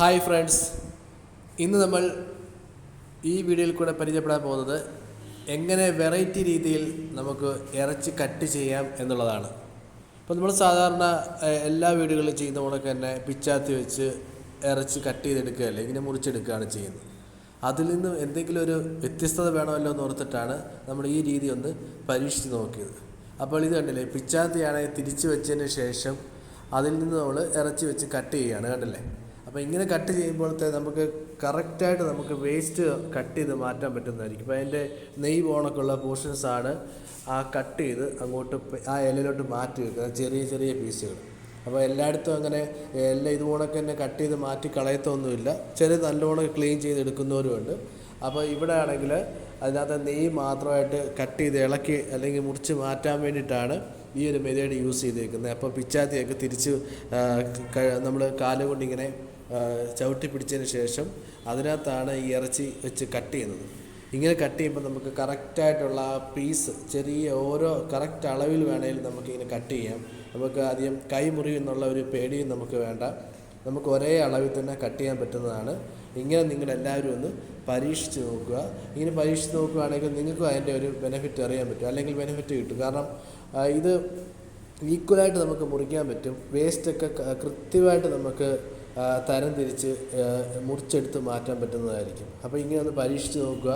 Hi friends ഇന്ന് നമ്മൾ ഈ വീഡിയോയിൽ കൂടെ പരിചയപ്പെടാൻ പോകുന്നത് എങ്ങനെ വെറൈറ്റി രീതിയിൽ നമുക്ക് ഇറച്ചി കട്ട് ചെയ്യാം എന്നുള്ളതാണ്. അപ്പോൾ നമ്മൾ സാധാരണ എല്ലാ വീടുകളിലും ചെയ്യുന്ന പോലെ തന്നെ പിച്ചാത്തി വെച്ച് ഇറച്ചി കട്ട് ചെയ്തെടുക്കുക ചെയ്തെടുക്കുകയല്ലേ ഇങ്ങനെ മുറിച്ചെടുക്കുകയാണ് ചെയ്യുന്നത്. അതിൽ നിന്ന് എന്തെങ്കിലും ഒരു വ്യത്യസ്തത വേണമല്ലോ എന്ന് ഓർത്തിട്ടാണ് നമ്മൾ ഈ രീതി ഒന്ന് പരീക്ഷിച്ച് നോക്കിയത്. അപ്പോൾ ഇത് കണ്ടില്ലേ? പിച്ചാത്തിയാണെങ്കിൽ തിരിച്ചു വെച്ചതിന് ശേഷം അതിൽ നിന്ന് നമ്മൾ ഇറച്ചി വെച്ച് കട്ട് ചെയ്യുകയാണ് കണ്ടില്ലേ? അപ്പോൾ ഇങ്ങനെ കട്ട് ചെയ്യുമ്പോഴത്തെ നമുക്ക് കറക്റ്റായിട്ട് നമുക്ക് വേസ്റ്റ് കട്ട് ചെയ്ത് മാറ്റാൻ പറ്റുന്നതായിരിക്കും. ഇപ്പോൾ അതിന്റെ നെയ് പോണക്കുള്ള പോർഷൻസ് ആണ് ആ കട്ട് ചെയ്ത് അങ്ങോട്ട് ആ ഇലയിലോട്ട് മാറ്റി വെക്കുന്നത് ചെറിയ ചെറിയ പീസുകൾ അപ്പോൾ എല്ലായിടത്തും അങ്ങനെ എല്ലാം ഇതുപോണൊക്കെ തന്നെ കട്ട് ചെയ്ത് മാറ്റി കളയത്തൊന്നുമില്ല. ചില നല്ലോണം ക്ലീൻ ചെയ്ത് എടുക്കുന്നവരുമുണ്ട് അപ്പോൾ ഇവിടെ ആണെങ്കിൽ അതിനകത്ത് നെയ്യ് മാത്രമായിട്ട് കട്ട് ചെയ്ത് ഇളക്കി അല്ലെങ്കിൽ മുറിച്ച് മാറ്റാൻ വേണ്ടിയിട്ടാണ് ഈ ഒരു മെതേഡ് യൂസ് ചെയ്തേക്കുന്നത്. അപ്പോൾ പിച്ചാത്തിയൊക്കെ തിരിച്ച് നമ്മൾ കാലുകൊണ്ട് ഇങ്ങനെ ആ, ചവിട്ടി പിടിച്ചതിന് ശേഷം അതിനകത്താണ് ഈ ഇറച്ചി വെച്ച് കട്ട് ചെയ്യുന്നത്. ഇങ്ങനെ കട്ട് ചെയ്യുമ്പോൾ നമുക്ക് കറക്റ്റായിട്ടുള്ള പീസ് ചെറിയ ഓരോ കറക്റ്റ് അളവിൽ വേണമെങ്കിൽ നമുക്കിങ്ങനെ കട്ട് ചെയ്യാം. നമുക്ക് ആദ്യം കൈ മുറിയുന്നുള്ള ഒരു പേടിയും നമുക്ക് വേണ്ട. നമുക്ക് ഒരേ അളവിൽ തന്നെ കട്ട് ചെയ്യാൻ പറ്റുന്നതാണ്. ഇങ്ങനെ നിങ്ങൾ എല്ലാവരും ഒന്ന് പരീക്ഷിച്ച് നോക്കുക. ഇങ്ങനെ പരീക്ഷിച്ച് നോക്കുകയാണെങ്കിൽ നിങ്ങൾക്കും അതിന്റെ ഒരു ബെനിഫിറ്റ് അറിയാൻ പറ്റും. അല്ലെങ്കിൽ ബെനിഫിറ്റ് കിട്ടും. കാരണം ഇത് ഈക്വലായിട്ട് നമുക്ക് മുറിക്കാൻ പറ്റും. വേസ്റ്റൊക്കെ കൃത്യമായിട്ട് നമുക്ക് തരം തിരിച്ച് മുറിച്ചെടുത്ത് മാറ്റാൻ പറ്റുന്നതായിരിക്കും. അപ്പോൾ ഇങ്ങനെ ഒന്ന് പരീക്ഷിച്ച് നോക്കുക.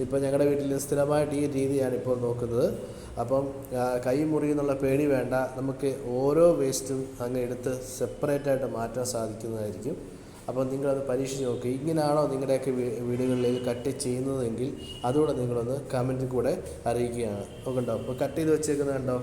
ഇപ്പോൾ ഞങ്ങളുടെ വീട്ടിൽ സ്ഥിരമായിട്ട് ഈ രീതിയാണ് ഇപ്പോൾ നോക്കുന്നത്. അപ്പം കൈ മുറിയെന്നുള്ള പേടി വേണ്ട. നമുക്ക് ഓരോ വേസ്റ്റും അങ്ങ് എടുത്ത് സെപ്പറേറ്റായിട്ട് മാറ്റാൻ സാധിക്കുന്നതായിരിക്കും. അപ്പോൾ നിങ്ങളത് പരീക്ഷിച്ച് നോക്കുക ഇങ്ങനെയാണോ നിങ്ങളുടെയൊക്കെ വീടുകളിൽ കട്ട് ചെയ്യുന്നതെങ്കിൽ അതുകൂടെ നിങ്ങളൊന്ന് കമന്റിൽ കൂടെ അറിയിക്കുകയാണ്. നോക്കണ്ടോ? അപ്പോൾ കട്ട് ചെയ്ത് വെച്ചേക്കുന്നത് കണ്ടോ?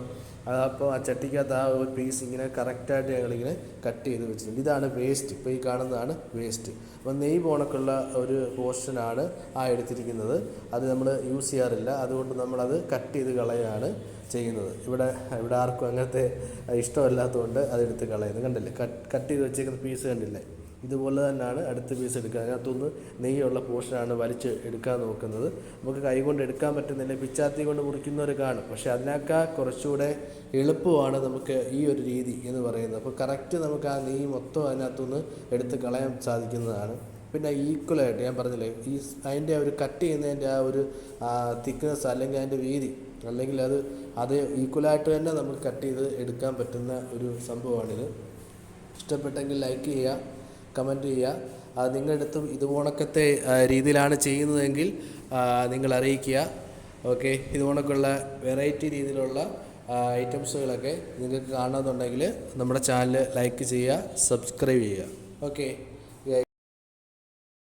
അപ്പോൾ ആ ചട്ടിക്കകത്ത് ആ ഒരു പീസ് ഇങ്ങനെ കറക്റ്റായിട്ട് ഞങ്ങളിങ്ങനെ കട്ട് ചെയ്ത് വെച്ചിട്ടുണ്ട്. ഇതാണ് വേസ്റ്റ് ഇപ്പോൾ ഈ കാണുന്നതാണ് വേസ്റ്റ് അപ്പോൾ നെയ് പോണക്കുള്ള ഒരു പോർഷനാണ് ആ എടുത്തിരിക്കുന്നത്. അത് നമ്മൾ യൂസ് ചെയ്യാറില്ല. അതുകൊണ്ട് നമ്മളത് കട്ട് ചെയ്ത് കളയാണ് ചെയ്യുന്നത്. ഇവിടെ ഇവിടെ ആർക്കും അങ്ങനത്തെ ഇഷ്ടമല്ലാത്തതുകൊണ്ട് അതെടുത്ത് കളയുന്നത്. കണ്ടില്ലേ? കട്ട് കട്ട് ചെയ്ത് വെച്ചേക്കുന്ന പീസ് കണ്ടില്ലേ? ഇതുപോലെ തന്നെയാണ് അടുത്ത പീസ് എടുക്കുക. അതിനകത്തുനിന്ന് നെയ്യുള്ള പോർഷനാണ് വലിച്ച് എടുക്കാൻ നോക്കുന്നത്. നമുക്ക് കൈകൊണ്ട് എടുക്കാൻ പറ്റുന്നില്ല. പിച്ചാത്തി കൊണ്ട് മുറിക്കുന്നവർ കാണും. പക്ഷേ അതിനേക്കാൾ കുറച്ചുകൂടെ എളുപ്പമാണ് നമുക്ക് ഈ ഒരു രീതി എന്ന് പറയുന്നത്. അപ്പോൾ കറക്റ്റ് നമുക്ക് ആ നെയ്യ് മൊത്തം അതിനകത്തുനിന്ന് എടുത്ത് കളയാൻ സാധിക്കുന്നതാണ്. പിന്നെ ഈക്വലായിട്ട് ഞാൻ പറഞ്ഞില്ലേ ഈ അതിന്റെ ഒരു കട്ട് ചെയ്യുന്നതിന്റെ ആ ഒരു തിക്നെസ് അല്ലെങ്കിൽ അതിന്റെ വീതി അല്ലെങ്കിൽ അത് അത് ഈക്വലായിട്ട് തന്നെ നമുക്ക് കട്ട് ചെയ്ത് എടുക്കാൻ പറ്റുന്ന ഒരു സംഭവമാണിത്. ഇഷ്ടപ്പെട്ടെങ്കിൽ ലൈക്ക് ചെയ്യുക. കമന്റ് ചെയ്യുക. അത് നിങ്ങളുടെ അടുത്തും ഇതുപോണക്കത്തെ രീതിയിലാണ് ചെയ്യുന്നതെങ്കിൽ നിങ്ങൾ അറിയിക്കുക. ഓക്കെ ഇതുപോണക്കുള്ള വെറൈറ്റി രീതിയിലുള്ള ഐറ്റംസുകളൊക്കെ നിങ്ങൾക്ക് കാണണമെന്നുണ്ടെങ്കിൽ നമ്മുടെ ചാനൽ ലൈക്ക് ചെയ്യുക സബ്സ്ക്രൈബ് ചെയ്യുക. ഓക്കെ